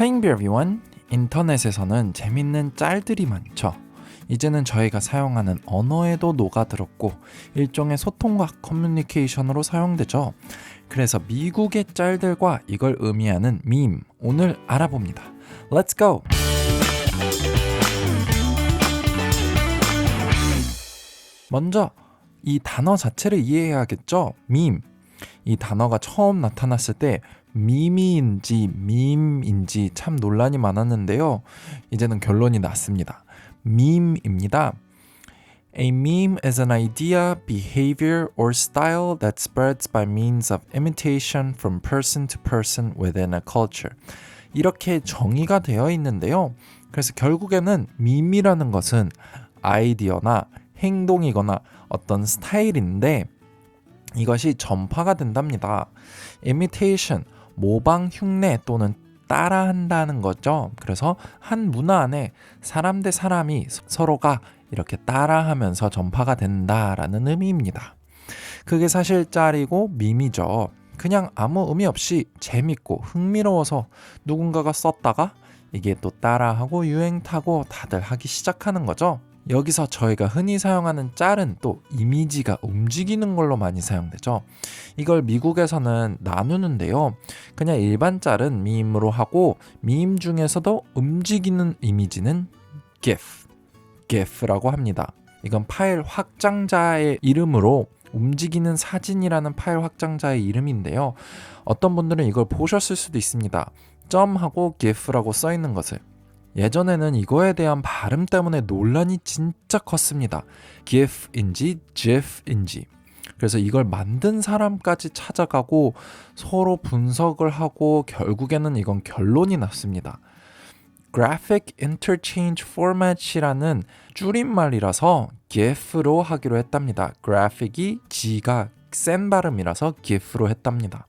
Hey everyone. 인터넷에서는 재밌는 짤들이 많죠. 이제는 저희가 사용하는 언어에도 녹아들었고 일종의 소통과 커뮤니케이션으로 사용되죠. 그래서 미국의 짤들과 이걸 의미하는 밈 오늘 알아봅니다. Let's go. 먼저 이 단어 자체를 이해해야겠죠. 밈. 이 단어가 처음 나타났을 때 미미인지 밈인지 참 논란이 많았는데요. 이제는 결론이 났습니다. 밈입니다. A meme is an idea, behavior, or style that spreads by means of imitation from person to person within a culture. 이렇게 정의가 되어 있는데요. 그래서 결국에는 밈이라는 것은 아이디어나 행동이거나 어떤 스타일인데 이것이 전파가 된답니다. imitation, 모방, 흉내 또는 따라한다는 거죠. 그래서 한 문화 안에 사람 대 사람이 서로가 이렇게 따라하면서 전파가 된다라는 의미입니다. 그게 사실 짤이고 밈이죠. 그냥 아무 의미 없이 재밌고 흥미로워서 누군가가 썼다가 이게 또 따라하고 유행 타고 다들 하기 시작하는 거죠. 여기서 저희가 흔히 사용하는 짤은 또 이미지가 움직이는 걸로 많이 사용되죠. 이걸 미국에서는 나누는데요. 그냥 일반 짤은 밈으로 하고 밈 중에서도 움직이는 이미지는 GIF, GIF라고 합니다. 이건 파일 확장자의 이름으로 움직이는 사진이라는 파일 확장자의 이름인데요. 어떤 분들은 이걸 보셨을 수도 있습니다. 점하고 GIF라고 써 있는 것을. 예전에는 이거에 대한 발음 때문에 논란이 진짜 컸습니다. GIF인지 GIF인지. 그래서 이걸 만든 사람까지 찾아가고 서로 분석을 하고 결국에는 이건 결론이 났습니다. Graphic Interchange Format이라는 줄임말이라서 GIF로 하기로 했답니다. graphic이 G가 센 발음이라서 GIF로 했답니다.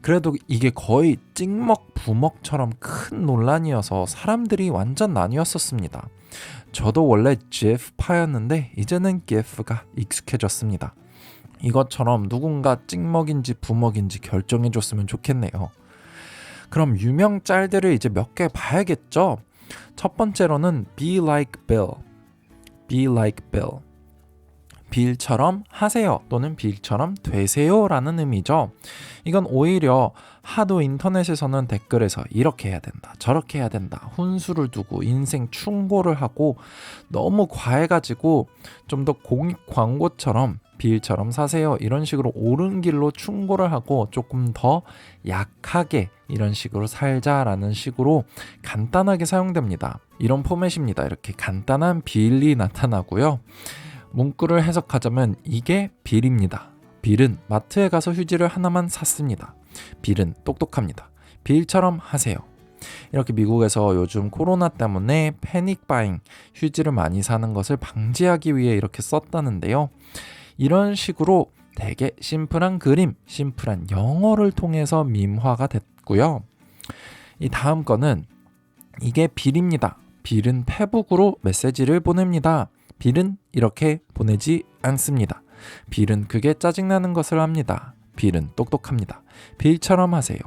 그래도 이게 거의 찍먹 부먹처럼 큰 논란이어서 사람들이 완전 나뉘었었습니다. 저도 원래 GIF파였는데 이제는 GIF가 익숙해졌습니다. 이것처럼 누군가 찍먹인지 부먹인지 결정해 줬으면 좋겠네요. 그럼 유명 짤들을 이제 몇 개 봐야겠죠? 첫 번째로는 Be Like Bill. Be Like Bill. 빌처럼 하세요 또는 빌처럼 되세요 라는 의미죠. 이건 오히려 하도 인터넷에서는 댓글에서 이렇게 해야 된다, 저렇게 해야 된다, 훈수를 두고 인생 충고를 하고 너무 과해가지고 좀 더 공익 광고처럼 빌처럼 사세요 이런 식으로 옳은 길로 충고를 하고 조금 더 약하게 이런 식으로 살자라는 식으로 간단하게 사용됩니다. 이런 포맷입니다. 이렇게 간단한 빌이 나타나고요. 문구를 해석하자면 이게 빌입니다. 빌은 마트에 가서 휴지를 하나만 샀습니다. 빌은 똑똑합니다. 빌처럼 하세요. 이렇게 미국에서 요즘 코로나 때문에 패닉 바잉 휴지를 많이 사는 것을 방지하기 위해 이렇게 썼다는데요. 이런 식으로 되게 심플한 그림, 심플한 영어를 통해서 밈화가 됐고요. 이 다음 거는 이게 빌입니다. 빌은 페북으로 메시지를 보냅니다. 빌은 이렇게 보내지 않습니다. 빌은 그게 짜증나는 것을 합니다. 빌은 똑똑합니다. 빌처럼 하세요.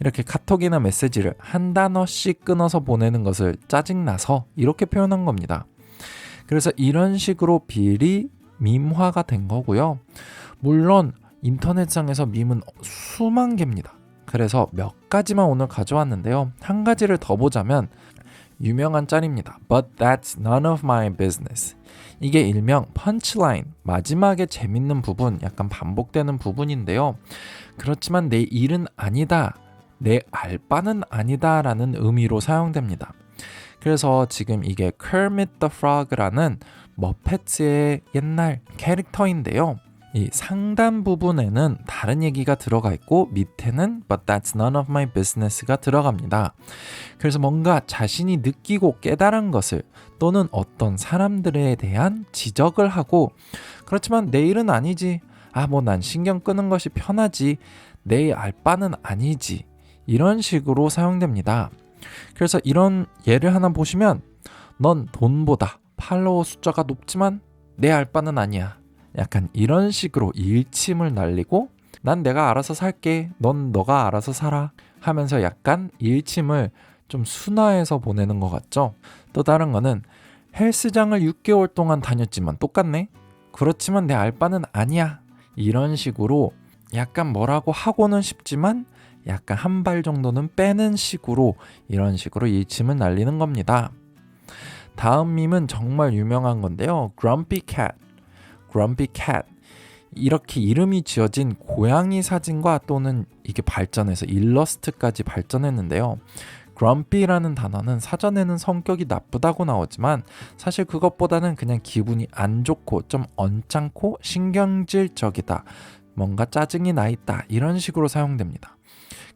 이렇게 카톡이나 메시지를 한 단어씩 끊어서 보내는 것을 짜증나서 이렇게 표현한 겁니다. 그래서 이런 식으로 빌이 밈화가 된 거고요. 물론 인터넷상에서 밈은 수만 개입니다. 그래서 몇 가지만 오늘 가져왔는데요. 한 가지를 더 보자면 유명한 짤입니다. But that's none of my business. 이게 일명 펀치라인, 마지막에 재밌는 부분, 약간 반복되는 부분인데요. 그렇지만 내 일은 아니다, 내 알바는 아니다 라는 의미로 사용됩니다. 그래서 지금 이게 Kermit the Frog라는 머펫의 옛날 캐릭터인데요. 이 상단 부분에는 다른 얘기가 들어가 있고 밑에는 but that's none of my business가 들어갑니다. 그래서 뭔가 자신이 느끼고 깨달은 것을 또는 어떤 사람들에 대한 지적을 하고 그렇지만 내일은 아니지. 아, 뭐 난 신경 끄는 것이 편하지. 내 알바는 아니지. 이런 식으로 사용됩니다. 그래서 이런 예를 하나 보시면 넌 돈보다 팔로워 숫자가 높지만 내 알 바는 아니야. 약간 이런 식으로 일침을 날리고 난 내가 알아서 살게. 넌 너가 알아서 살아. 하면서 약간 일침을 좀 순화해서 보내는 것 같죠? 또 다른 거는 헬스장을 6개월 동안 다녔지만 똑같네? 그렇지만 내 알바는 아니야. 이런 식으로 약간 뭐라고 하고는 싶지만 약간 한 발 정도는 빼는 식으로 이런 식으로 일침을 날리는 겁니다. 다음 밈은 정말 유명한 건데요. Grumpy Cat. Grumpy Cat. 이렇게 이름이 지어진 고양이 사진과 또는 이게 발전해서 일러스트까지 발전했는데요. grumpy라는 단어는 사전에는 성격이 나쁘다고 나오지만 사실 그것보다는 그냥 기분이 안 좋고 좀 언짢고 신경질적이다. 뭔가 짜증이 나 있다. 이런 식으로 사용됩니다.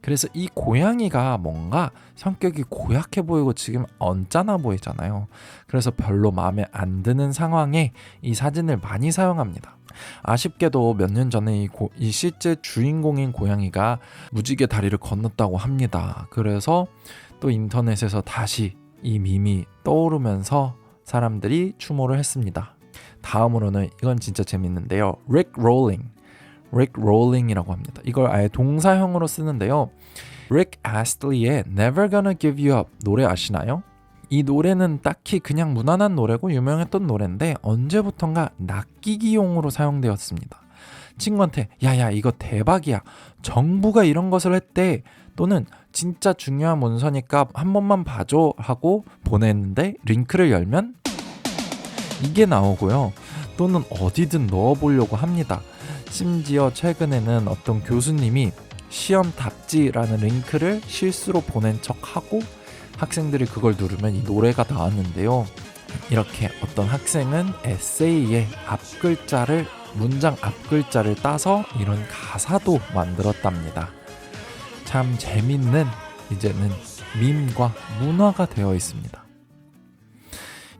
그래서 이 고양이가 뭔가 성격이 고약해 보이고 지금 언짢아 보이잖아요. 그래서 별로 마음에 안 드는 상황에 이 사진을 많이 사용합니다. 아쉽게도 몇 년 전에 이, 고, 이 실제 주인공인 고양이가 무지개 다리를 건넜다고 합니다. 그래서 또 인터넷에서 다시 이 밈이 떠오르면서 사람들이 추모를 했습니다. 다음으로는 이건 진짜 재밌는데요. Rick Rolling. Rick Rolling이라고 합니다. 이걸 아예 동사형으로 쓰는데요. Rick Astley의 Never Gonna Give You Up 노래 아시나요? 이 노래는 딱히 그냥 무난한 노래고 유명했던 노래인데 언제부턴가 낚이기용으로 사용되었습니다. 친구한테 야야 이거 대박이야 정부가 이런 것을 했대 또는 진짜 중요한 문서니까 한 번만 봐줘 하고 보냈는데 링크를 열면 이게 나오고요 또는 어디든 넣어보려고 합니다 심지어 최근에는 어떤 교수님이 시험 답지라는 링크를 실수로 보낸 척 하고 학생들이 그걸 누르면 이 노래가 나왔는데요. 이렇게 어떤 학생은 에세이의 앞글자를 문장 앞글자를 따서 이런 가사도 만들었답니다. 참 재밌는 이제는 밈과 문화가 되어 있습니다.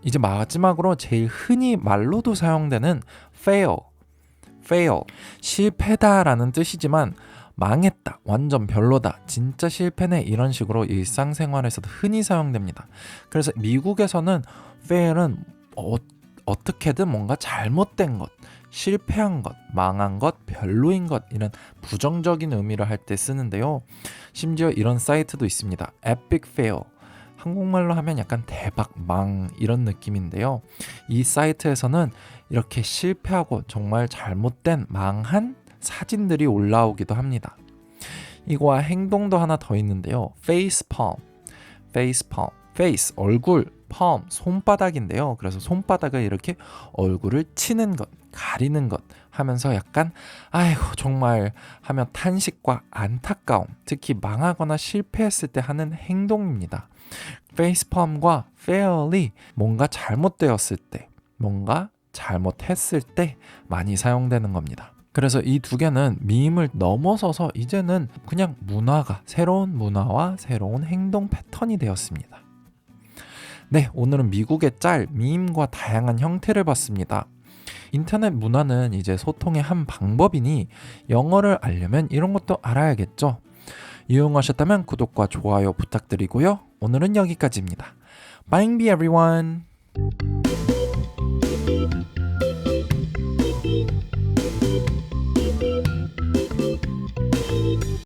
이제 마지막으로 제일 흔히 말로도 사용되는 fail, fail, 실패다라는 뜻이지만 망했다, 완전 별로다, 진짜 실패네 이런 식으로 일상생활에서도 흔히 사용됩니다. 그래서 미국에서는 fail은 어, 어떻게든 뭔가 잘못된 것, 실패한 것, 망한 것, 별로인 것 이런 부정적인 의미를 할 때 쓰는데요. 심지어 이런 사이트도 있습니다. epic fail. 한국말로 하면 약간 대박 망 이런 느낌인데요. 이 사이트에서는 이렇게 실패하고 정말 잘못된 망한 사진들이 올라오기도 합니다. 이거와 행동도 하나 더 있는데요. face palm, face palm, face 얼굴, palm 손바닥인데요. 그래서 손바닥을 이렇게 얼굴을 치는 것, 가리는 것 하면서 약간 아이고 정말 하며 탄식과 안타까움, 특히 망하거나 실패했을 때 하는 행동입니다. Palm과 fairly 뭔가 잘못되었을 때, 뭔가 잘못했을 때 많이 사용되는 겁니다. 그래서 이 두 개는 밈을 넘어서서 이제는 그냥 문화가 새로운 문화와 새로운 행동 패턴이 되었습니다. 네, 오늘은 미국의 짤, 밈과 다양한 형태를 봤습니다. 인터넷 문화는 이제 소통의 한 방법이니 영어를 알려면 이런 것도 알아야겠죠. 이용하셨다면 구독과 좋아요 부탁드리고요. 오늘은 여기까지입니다. Bye everyone.